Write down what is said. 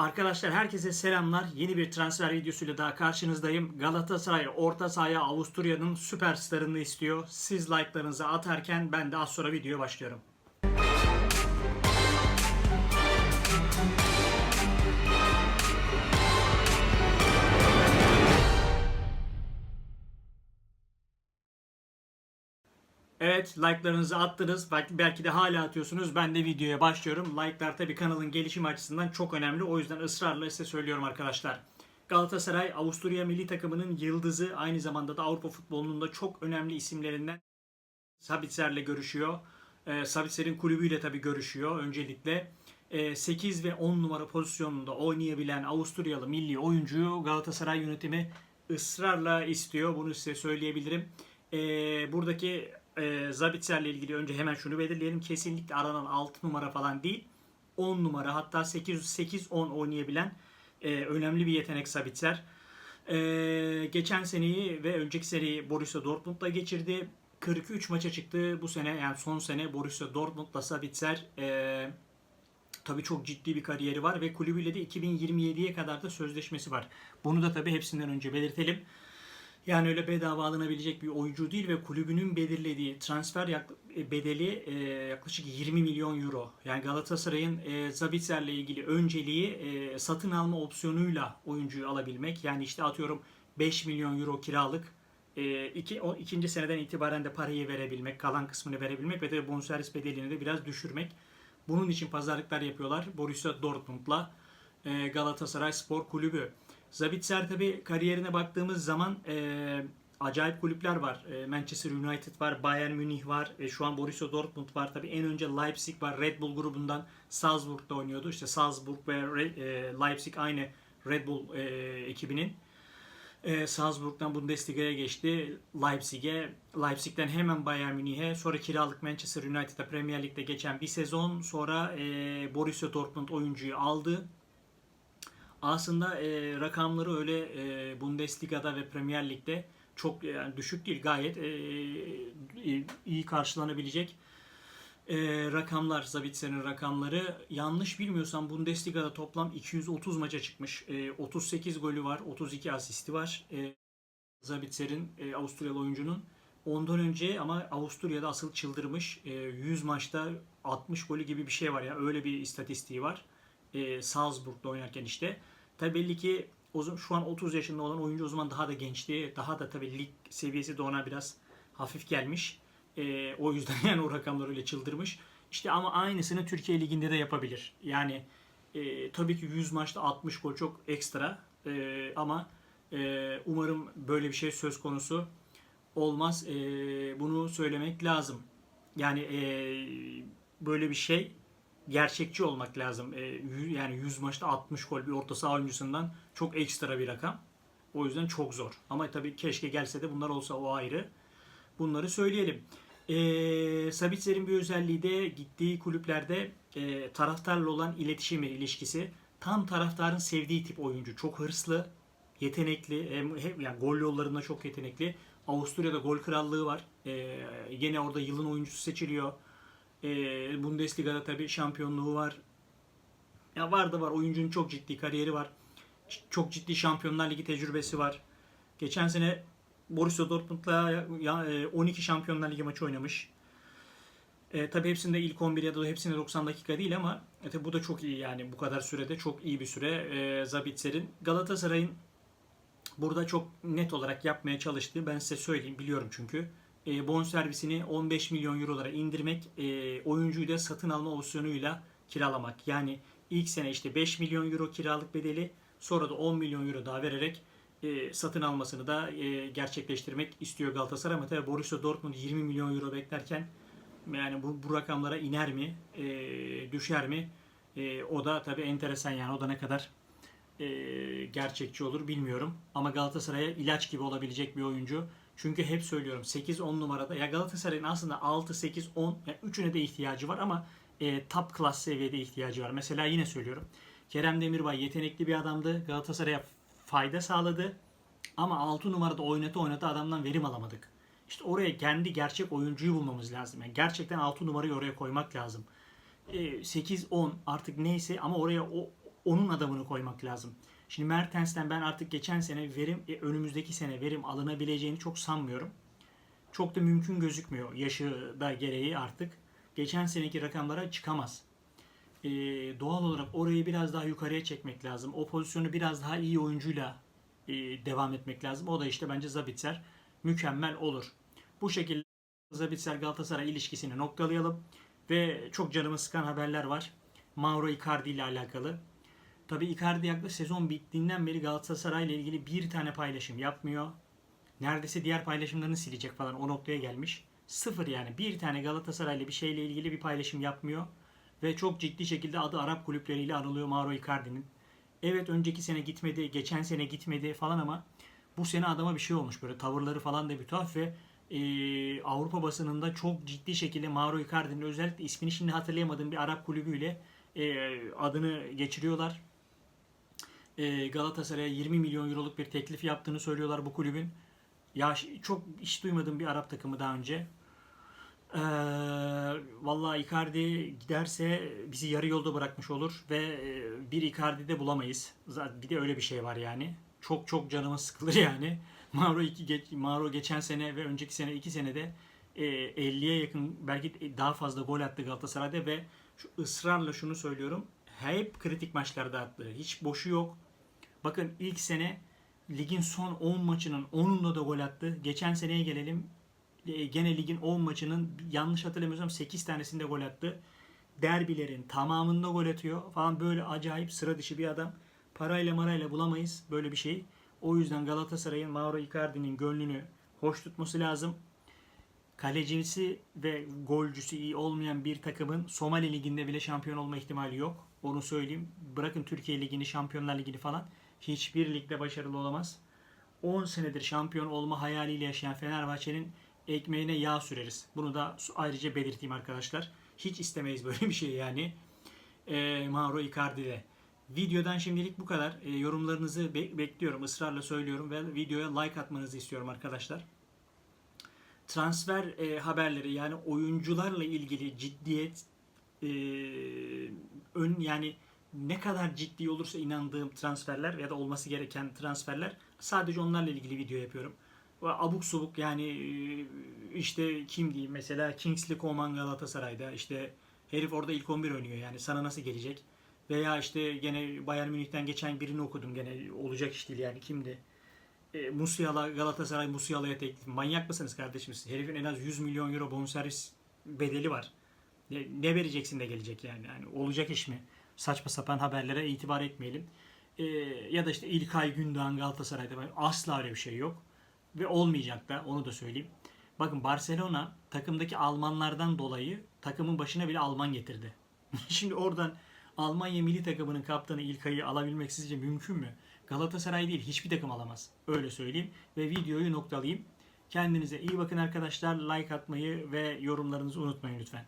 Arkadaşlar herkese selamlar. Yeni bir transfer videosuyla daha karşınızdayım. Galatasaray orta sahaya Avusturya'nın süperstarını istiyor. Siz like'larınızı atarken ben de az sonra videoya başlıyorum. Evet like'larınızı attınız. Belki, belki de hala atıyorsunuz. Ben de videoya başlıyorum. Like'lar tabii kanalın gelişimi açısından çok önemli. O yüzden ısrarla size söylüyorum arkadaşlar. Galatasaray Avusturya milli takımının yıldızı aynı zamanda da Avrupa futbolunun da çok önemli isimlerinden Sabitzer'le görüşüyor. Ee, Sabitzer'in kulübüyle tabii görüşüyor öncelikle. Ee, 8 ve 10 numara pozisyonunda oynayabilen Avusturyalı milli oyuncuyu Galatasaray yönetimi ısrarla istiyor. Bunu size söyleyebilirim. Ee, buradaki e, Zabitzer'le ilgili önce hemen şunu belirleyelim. Kesinlikle aranan 6 numara falan değil. 10 numara hatta 8-8-10 oynayabilen e, önemli bir yetenek Sabitzer. E, geçen seneyi ve önceki seneyi Borussia Dortmund'la geçirdi. 43 maça çıktı bu sene yani son sene Borussia Dortmund'la Sabitzer e, tabii çok ciddi bir kariyeri var ve kulübüyle de 2027'ye kadar da sözleşmesi var. Bunu da tabii hepsinden önce belirtelim. Yani öyle bedava alınabilecek bir oyuncu değil ve kulübünün belirlediği transfer e, bedeli e, yaklaşık 20 milyon euro. Yani Galatasaray'ın e, Zabitzer'le ilgili önceliği e, satın alma opsiyonuyla oyuncuyu alabilmek. Yani işte atıyorum 5 milyon euro kiralık e, iki, o, ikinci seneden itibaren de parayı verebilmek, kalan kısmını verebilmek ve de bonservis bedelini de biraz düşürmek. Bunun için pazarlıklar yapıyorlar Borussia Dortmund'la e, Galatasaray Spor Kulübü. Zabitzer tabi kariyerine baktığımız zaman e, acayip kulüpler var. E, Manchester United var, Bayern Münih var, e, şu an Borussia Dortmund var. Tabi en önce Leipzig var. Red Bull grubundan Salzburg'da oynuyordu. İşte Salzburg ve e, Leipzig aynı Red Bull e, ekibinin. E, Salzburg'dan Bundesliga'ya geçti. Leipzig'e, Leipzig'ten hemen Bayern Münih'e, sonra kiralık Manchester United'a Premier Lig'de geçen bir sezon sonra e, Borussia Dortmund oyuncuyu aldı. Aslında e, rakamları öyle e, Bundesliga'da ve Premier Lig'de çok yani düşük değil gayet e, iyi- iyi karşılanabilecek e, rakamlar Zabitzer'in rakamları. Yanlış bilmiyorsam Bundesliga'da toplam 230 maça çıkmış. E, 38 golü var, 32 asisti var. E, Zabitzer'in e, Avusturyalı oyuncunun. Ondan önce ama Avusturya'da asıl çıldırmış. E, 100 maçta 60 golü gibi bir şey var ya. Öyle bir istatistiği var. E, Salzburg'da oynarken işte. Tabi belli ki şu an 30 yaşında olan oyuncu o zaman daha da gençti. Daha da tabi lig seviyesi de ona biraz hafif gelmiş. E, o yüzden yani o rakamlar öyle çıldırmış. İşte ama aynısını Türkiye Ligi'nde de yapabilir. Yani e, tabii ki 100 maçta 60 gol çok ekstra. E, ama e, umarım böyle bir şey söz konusu olmaz. E, bunu söylemek lazım. Yani e, böyle bir şey gerçekçi olmak lazım. E, yani 100 maçta 60 gol bir orta saha oyuncusundan çok ekstra bir rakam. O yüzden çok zor. Ama tabii keşke gelse de bunlar olsa o ayrı. Bunları söyleyelim. E, Sabitzer'in bir özelliği de gittiği kulüplerde e, taraftarla olan iletişimi, ilişkisi. Tam taraftarın sevdiği tip oyuncu. Çok hırslı, yetenekli, hem, hem yani gol yollarında çok yetenekli. Avusturya'da gol krallığı var. E, yine orada yılın oyuncusu seçiliyor. E, Bundesliga'da tabii şampiyonluğu var. Ya var da var. Oyuncunun çok ciddi kariyeri var. Çok ciddi Şampiyonlar Ligi tecrübesi var. Geçen sene Borussia Dortmund'la ya- e, 12 Şampiyonlar Ligi maçı oynamış. E, tabii hepsinde ilk 11 ya da hepsinde 90 dakika değil ama e, bu da çok iyi yani bu kadar sürede çok iyi bir süre e, Zabitzer'in. Galatasaray'ın burada çok net olarak yapmaya çalıştığı ben size söyleyeyim biliyorum çünkü. E, bon servisini 15 milyon eurolara indirmek, e, oyuncuyu da satın alma opsiyonuyla kiralamak. Yani ilk sene işte 5 milyon euro kiralık bedeli sonra da 10 milyon euro daha vererek e, satın almasını da e, gerçekleştirmek istiyor Galatasaray. Ama tabii Borussia Dortmund 20 milyon euro beklerken yani bu, bu rakamlara iner mi, e, düşer mi? E, o da tabii enteresan yani o da ne kadar e, gerçekçi olur bilmiyorum. Ama Galatasaray'a ilaç gibi olabilecek bir oyuncu. Çünkü hep söylüyorum 8-10 numarada ya Galatasaray'ın aslında 6-8-10 yani üçüne de ihtiyacı var ama e, top class seviyede ihtiyacı var. Mesela yine söylüyorum. Kerem Demirbay yetenekli bir adamdı. Galatasaray'a fayda sağladı. Ama 6 numarada oynata oynata adamdan verim alamadık. İşte oraya kendi gerçek oyuncuyu bulmamız lazım. Yani gerçekten 6 numarayı oraya koymak lazım. E, 8-10 artık neyse ama oraya o onun adamını koymak lazım. Şimdi Mertens'ten ben artık geçen sene verim, e, önümüzdeki sene verim alınabileceğini çok sanmıyorum. Çok da mümkün gözükmüyor yaşı da gereği artık. Geçen seneki rakamlara çıkamaz. Ee, doğal olarak orayı biraz daha yukarıya çekmek lazım. O pozisyonu biraz daha iyi oyuncuyla e, devam etmek lazım. O da işte bence Zabitzer mükemmel olur. Bu şekilde Zabitzer Galatasaray ilişkisini noktalayalım. Ve çok canımı sıkan haberler var. Mauro Icardi ile alakalı. Tabii Icardi yaklaşık sezon bittiğinden beri Galatasaray ile ilgili bir tane paylaşım yapmıyor. Neredeyse diğer paylaşımlarını silecek falan o noktaya gelmiş. Sıfır yani bir tane Galatasaray'la bir şeyle ilgili bir paylaşım yapmıyor. Ve çok ciddi şekilde adı Arap kulüpleriyle anılıyor Mauro Icardi'nin. Evet önceki sene gitmedi, geçen sene gitmedi falan ama bu sene adama bir şey olmuş böyle tavırları falan da bir tuhaf ve e, Avrupa basınında çok ciddi şekilde Mauro Icardi'nin özellikle ismini şimdi hatırlayamadığım bir Arap kulübüyle e, adını geçiriyorlar. E, Galatasaray'a 20 milyon euroluk bir teklif yaptığını söylüyorlar bu kulübün. Ya çok hiç duymadığım bir Arap takımı daha önce. Ee, vallahi Icardi giderse bizi yarı yolda bırakmış olur ve e, bir Icardi de bulamayız. Zaten bir de öyle bir şey var yani. Çok çok canımız sıkılır yani. Mauro iki geç, Mauro geçen sene ve önceki sene iki senede e, 50'ye yakın belki daha fazla gol attı Galatasaray'da ve şu ısrarla şunu söylüyorum. Hep kritik maçlarda attı. Hiç boşu yok. Bakın ilk sene ligin son 10 maçının 10'unda da gol attı. Geçen seneye gelelim. E, Gene ligin 10 maçının yanlış hatırlamıyorsam 8 tanesinde gol attı. Derbilerin tamamında gol atıyor falan böyle acayip sıra dışı bir adam. Parayla marayla bulamayız böyle bir şey. O yüzden Galatasaray'ın Mauro Icardi'nin gönlünü hoş tutması lazım. Kalecisi ve golcüsü iyi olmayan bir takımın Somali Ligi'nde bile şampiyon olma ihtimali yok. Onu söyleyeyim. Bırakın Türkiye Ligi'ni, Şampiyonlar Ligi'ni falan. Hiçbir ligde başarılı olamaz. 10 senedir şampiyon olma hayaliyle yaşayan Fenerbahçe'nin ekmeğine yağ süreriz. Bunu da ayrıca belirteyim arkadaşlar. Hiç istemeyiz böyle bir şey yani. E, Mauro Icardi'de. Videodan şimdilik bu kadar. E, yorumlarınızı be- bekliyorum. ısrarla söylüyorum ve videoya like atmanızı istiyorum arkadaşlar. Transfer e, haberleri yani oyuncularla ilgili ciddiyet e, ön yani ne kadar ciddi olursa inandığım transferler ya da olması gereken transferler sadece onlarla ilgili video yapıyorum. Abuk subuk yani e, işte kim diyeyim mesela Kingsley Coman Galatasaray'da işte herif orada ilk 11 oynuyor yani sana nasıl gelecek? Veya işte gene Bayern Münih'ten geçen birini okudum gene olacak iş değil yani kimdi? E, Musiala Galatasaray Musiala'ya teklif. Manyak mısınız kardeşim siz? Herifin en az 100 milyon euro bonservis bedeli var. Ne, ne vereceksin de gelecek yani? yani olacak iş mi? Saçma sapan haberlere itibar etmeyelim. E, ya da işte İlkay Gündoğan Galatasaray'da asla öyle bir şey yok. Ve olmayacak da onu da söyleyeyim. Bakın Barcelona takımdaki Almanlardan dolayı takımın başına bile Alman getirdi. Şimdi oradan Almanya milli takımının kaptanı İlkay'ı alabilmek sizce mümkün mü? Galatasaray değil hiçbir takım alamaz. Öyle söyleyeyim. Ve videoyu noktalayayım. Kendinize iyi bakın arkadaşlar. Like atmayı ve yorumlarınızı unutmayın lütfen.